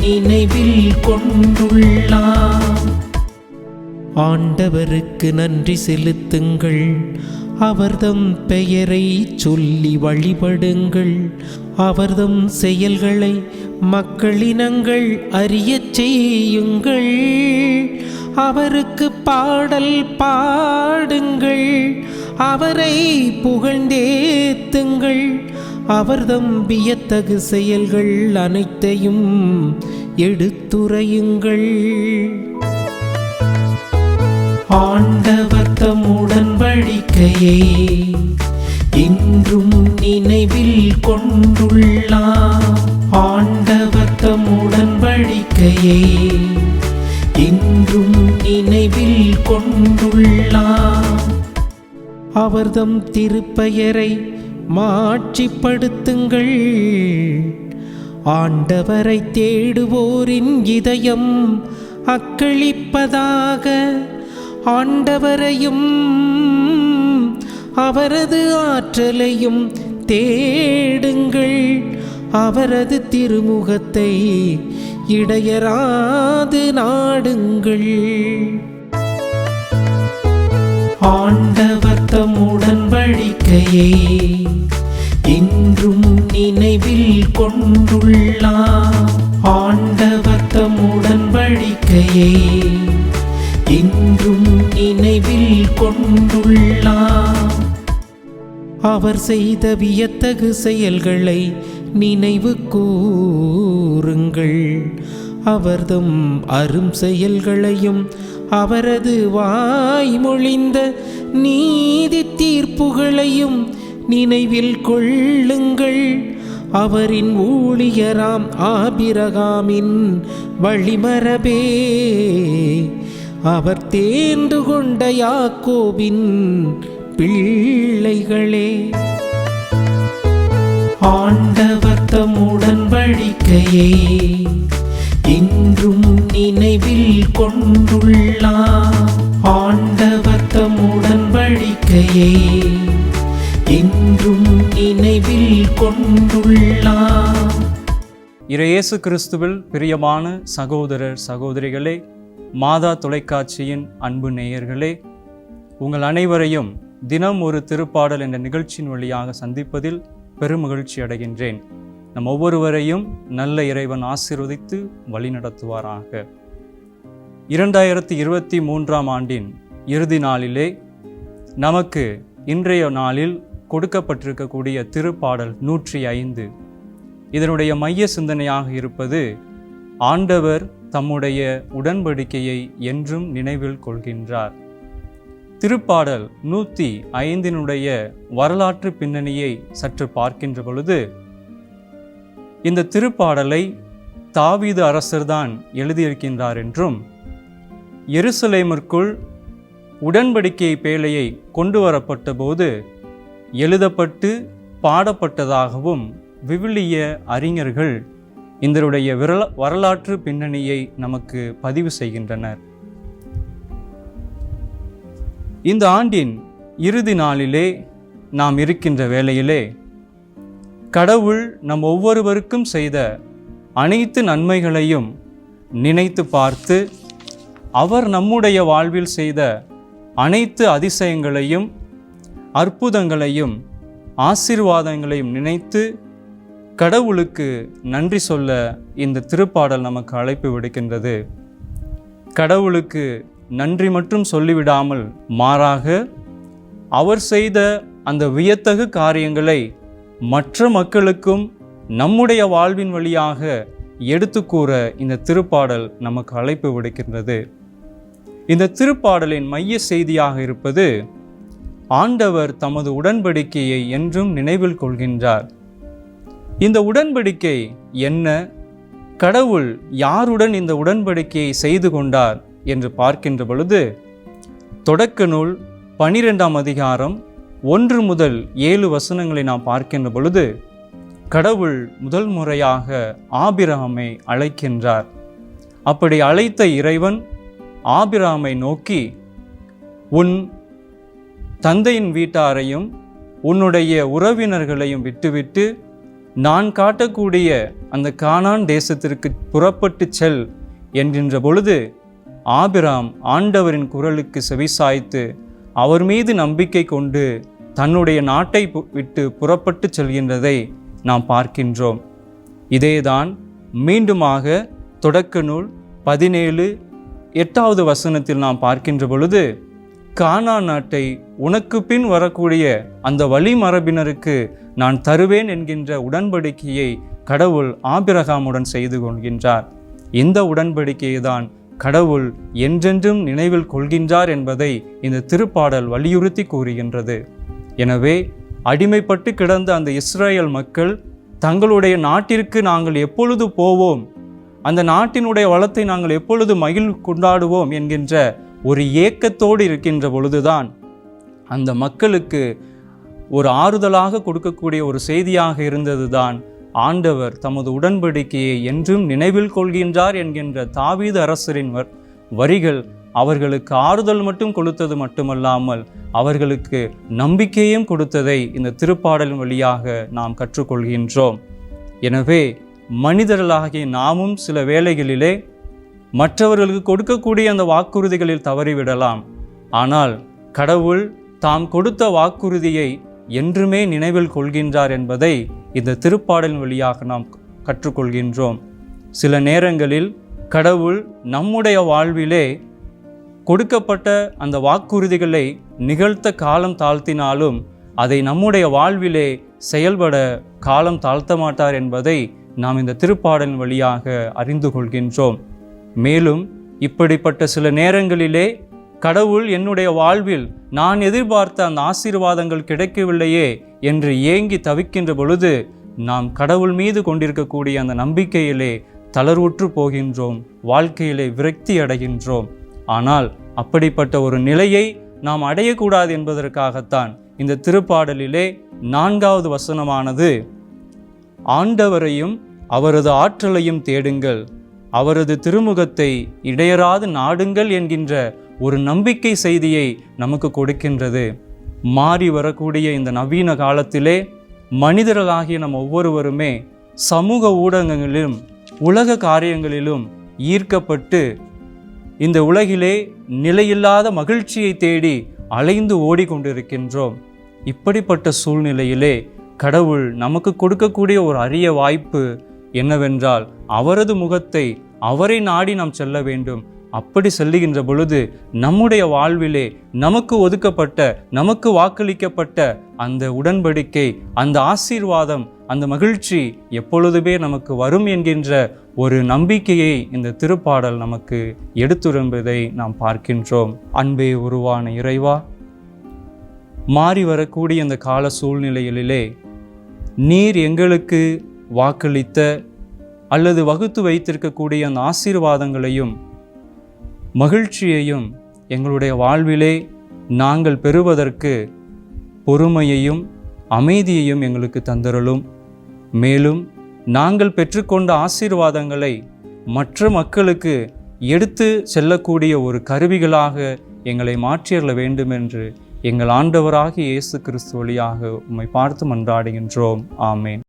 நினைவில் கொண்டுள்ளாம் ஆண்டவருக்கு நன்றி செலுத்துங்கள். அவர்தம் பெயரை சொல்லி வழிபடுங்கள். அவர்தம் செயல்களை மக்களினங்கள் அறியச் செய்யுங்கள். அவருக்கு பாடல் பாடுங்கள். அவரை புகழ்ந்தேத்துங்கள். அவர்தம் வியத்தகு செயல்கள் அனைத்தையும் எடுத்துரையுங்கள். ஆண்டவர் தம் உடன்படிக்கையை இன்றும் நினைவில் கொண்டுள்ளார். ஆண்டவர் தம் உடன்படிக்கையை இன்றும் நினைவில் கொண்டுள்ளார். அவர்தம் திருப்பெயரை மாட்சிப்படுத்துங்கள். ஆண்டவரை தேடுவோரின் இதயம் அக்களிப்பதாக. ஆண்டவரையும் அவரது ஆற்றலையும் தேடுங்கள். அவரது திருமுகத்தை இடையராது நாடுங்கள். ஆண்டவர் தம் உடன்படிக்கையை இன்றும் நினைவில் கொண்டுள்ளார் அவர் செய்த வியத்தகு செயல்களை நினைவு கூறுங்கள். அவர்தம் அரும் செயல்களையும் அவரது வாய்மொழிந்த நீதி தீர்ப்புகளையும் நினைவில் கொள்ளுங்கள். அவரின் ஊழியராம் ஆபிரகாமின் வழிமரபே. அவர் தேர்ந்து கொண்ட யாக்கோவின் பிள்ளைகளே. ஆண்டவர் தம் உடன்படிக்கையை இறை இறையேசு கிறிஸ்துவில் பிரியமான சகோதரர் சகோதரிகளே மாதா தொலைக்காட்சியின் அன்பு நேயர்களே உங்கள் அனைவரையும் தினம் ஒரு திருப்பாடல் என்ற நிகழ்ச்சியின் வழியாக சந்திப்பதில் பெருமகிழ்ச்சி அடைகின்றேன். நம் ஒவ்வொருவரையும் நல்ல இறைவன் ஆசீர்வதித்து வழிநடத்துவாராக. இரண்டாயிரத்தி இருபத்தி மூன்றாம் ஆண்டின் இறுதி நாளிலே நமக்கு இன்றைய நாளில் கொடுக்கப்பட்டிருக்கக்கூடிய திருப்பாடல் நூற்றி ஐந்து. இதனுடைய மைய சிந்தனையாக இருப்பது ஆண்டவர் தம்முடைய உடன்படிக்கையை என்றும் நினைவில் கொள்கின்றார். திருப்பாடல் நூற்றி ஐந்தினுடைய வரலாற்று பின்னணியை சற்று பார்க்கின்ற பொழுது இந்த திருப்பாடலை தாவீது அரசர்தான் எழுதியிருக்கின்றார் என்றும் எருசலேமிற்குள் உடன்படிக்கை பேழையை கொண்டு வரப்பட்ட போது எழுதப்பட்டு பாடப்பட்டதாகவும் விவிலிய அறிஞர்கள் இதனுடைய விரல வரலாற்று பின்னணியை நமக்கு பதிவு செய்கின்றனர். இந்த ஆண்டின் இறுதி நாளிலே நாம் இருக்கின்ற வேளையிலே கடவுள் நம் ஒவ்வொருவருக்கும் செய்த அனைத்து நன்மைகளையும் நினைத்து பார்த்து அவர் நம்முடைய வாழ்வில் செய்த அனைத்து அதிசயங்களையும் அற்புதங்களையும் ஆசீர்வாதங்களையும் நினைத்து கடவுளுக்கு நன்றி சொல்ல இந்த திருப்பாடல் நமக்கு அழைப்பு விடுக்கின்றது. கடவுளுக்கு நன்றி மட்டும் சொல்லிவிடாமல் மாறாக அவர் செய்த அந்த வியத்தகு காரியங்களை மற்ற மக்களுக்கும் நம்முடைய வாழ்வின் வழியாக எடுத்துக்கூற இந்த திருப்பாடல் நமக்கு அழைப்பு விடுக்கின்றது. இந்த திருப்பாடலின் மைய செய்தியாக இருப்பது ஆண்டவர் தமது உடன்படிக்கையை என்றும் நினைவில் கொள்கின்றார். இந்த உடன்படிக்கை என்ன? கடவுள் யாருடன் இந்த உடன்படிக்கையை செய்து கொண்டார் என்று பார்க்கின்ற பொழுது தொடக்க நூல் பனிரெண்டாம் அதிகாரம் ஒன்று முதல் ஏழு வசனங்களை நாம் பார்க்கின்ற பொழுது கடவுள் முதல் முறையாக ஆபிரகாமை அழைக்கின்றார். அப்படி அழைத்த இறைவன் ஆபிராமை நோக்கி உன் தந்தையின் வீட்டாரையும் உன்னுடைய உறவினர்களையும் விட்டுவிட்டு நான் காட்டக்கூடிய அந்த கானான் தேசத்திற்கு புறப்பட்டு செல் என்கின்ற பொழுது ஆபிராம் ஆண்டவரின் குரலுக்கு செவிசாய்த்து அவர் மீது நம்பிக்கை கொண்டு தன்னுடைய நாட்டை பு- விட்டு புறப்பட்டு செல்கின்றதை நாம் பார்க்கின்றோம். இதேதான் மீண்டுமாக தொடக்க நூல் பதினேழு எட்டாவது வசனத்தில் நாம் பார்க்கின்ற பொழுது கானா நாட்டை உனக்கு பின் வரக்கூடிய அந்த வழிமரபினருக்கு நான் தருவேன் என்கின்ற உடன்படிக்கையை கடவுள் ஆபிரகாமுடன் செய்து கொள்கின்றார். இந்த உடன்படிக்கையை தான் கடவுள் என்றென்றும் நினைவில் கொள்கின்றார் என்பதை இந்த திருப்பாடல் வலியுறுத்தி கூறுகின்றது. எனவே அடிமைப்பட்டு கிடந்த அந்த இஸ்ரேல் மக்கள் தங்களுடைய நாட்டிற்கு நாங்கள் எப்பொழுது போவோம்? அந்த நாட்டினுடைய வளத்தை நாங்கள் எப்பொழுது மகிழ் கொண்டாடுவோம்? என்கின்ற ஒரு ஏக்கத்தோடு இருக்கின்ற பொழுதுதான் அந்த மக்களுக்கு ஒரு ஆறுதலாக கொடுக்கக்கூடிய ஒரு செய்தியாக இருந்ததுதான் ஆண்டவர் தமது உடன்படிக்கையை என்றும் நினைவில் கொள்கின்றார் என்கின்ற தாவீது அரசரின் வர்- வரிகள் அவர்களுக்கு ஆறுதல் மட்டும் கொடுத்தது மட்டுமல்லாமல் அவர்களுக்கு நம்பிக்கையும் கொடுத்ததை இந்த திருப்பாடலின் வழியாக நாம் கற்றுக்கொள்கின்றோம். எனவே மனிதர்களாகிய நாமும் சில வேளைகளிலே மற்றவர்களுக்கு கொடுக்கக்கூடிய அந்த வாக்குறுதிகளில் தவறிவிடலாம். ஆனால் கடவுள் தாம் கொடுத்த வாக்குறுதியை என்றுமே நினைவில் கொள்கின்றார் என்பதை இந்த திருப்பாடலின் வழியாக நாம் கற்றுக்கொள்கின்றோம். சில நேரங்களில் கடவுள் நம்முடைய வாழ்விலே கொடுக்கப்பட்ட அந்த வாக்குறுதிகளை நிகழ்த்த காலம் தாழ்த்தினாலும் அதை நம்முடைய வாழ்விலே செயல்பட காலம் தாழ்த்த மாட்டார் என்பதை நாம் இந்த திருப்பாடலின் வழியாக அறிந்து கொள்கின்றோம். மேலும் இப்படிப்பட்ட சில நேரங்களிலே கடவுள் என்னுடைய வாழ்வில் நான் எதிர்பார்த்த அந்த ஆசீர்வாதங்கள் கிடைக்கவில்லையே என்று ஏங்கி தவிக்கின்ற பொழுது நாம் கடவுள் மீது கொண்டிருக்கக்கூடிய அந்த நம்பிக்கையிலே தளர்வுற்று போகின்றோம் வாழ்க்கையிலே விரக்தி அடைகின்றோம். ஆனால் அப்படிப்பட்ட ஒரு நிலையை நாம் அடையக்கூடாது என்பதற்காகத்தான் இந்த திருப்பாடலிலே நான்காவது வசனமானது ஆண்டவரையும் அவரது ஆற்றலையும் தேடுங்கள். அவரது திருமுகத்தை இடையராது நாடுங்கள் என்கின்ற ஒரு நம்பிக்கை செய்தியை நமக்கு கொடுக்கின்றது. மாறி வரக்கூடிய இந்த நவீன காலத்திலே மனிதர்களாகிய நம் ஒவ்வொருவருமே சமூக ஊடகங்களிலும் உலக காரியங்களிலும் ஈர்க்கப்பட்டு இந்த உலகிலே நிலையில்லாத மகிழ்ச்சியை தேடி அலைந்து ஓடிக்கொண்டிருக்கின்றோம். இப்படிப்பட்ட சூழ்நிலையிலே கடவுள் நமக்கு கொடுக்கக்கூடிய ஒரு அரிய வாய்ப்பு என்னவென்றால் அவரது முகத்தை அவரை நாடி நாம் செல்ல வேண்டும். அப்படி செல்லுகின்ற பொழுது நம்முடைய வாழ்விலே நமக்கு ஒதுக்கப்பட்ட நமக்கு வாக்களிக்கப்பட்ட அந்த உடன்படிக்கை அந்த ஆசீர்வாதம் அந்த மகிழ்ச்சி எப்பொழுதுமே நமக்கு வரும் என்கின்ற ஒரு நம்பிக்கையை இந்த திருப்பாடல் நமக்கு எடுத்துரும்பதை நாம் பார்க்கின்றோம். அன்பே உருவான இறைவா மாறி வரக்கூடிய அந்த கால சூழ்நிலைகளிலே நீர் எங்களுக்கு வாக்களித்த அல்லது வகுத்து வைத்திருக்கக்கூடிய அந்த ஆசீர்வாதங்களையும் மகிழ்ச்சியையும் எங்களுடைய வாழ்விலே நாங்கள் பெறுவதற்கு பொறுமையையும் அமைதியையும் எங்களுக்கு தந்தரலும் மேலும் நாங்கள் பெற்றுக்கொண்ட ஆசீர்வாதங்களை மற்ற மக்களுக்கு எடுத்து செல்லக்கூடிய ஒரு கருவிகளாக எங்களை மாற்றியறல வேண்டும் என்று எங்கள் ஆண்டவராகிய இயேசு கிறிஸ்து வழியாக உம்மை பார்த்து மன்றாடுகின்றோம். ஆமேன்.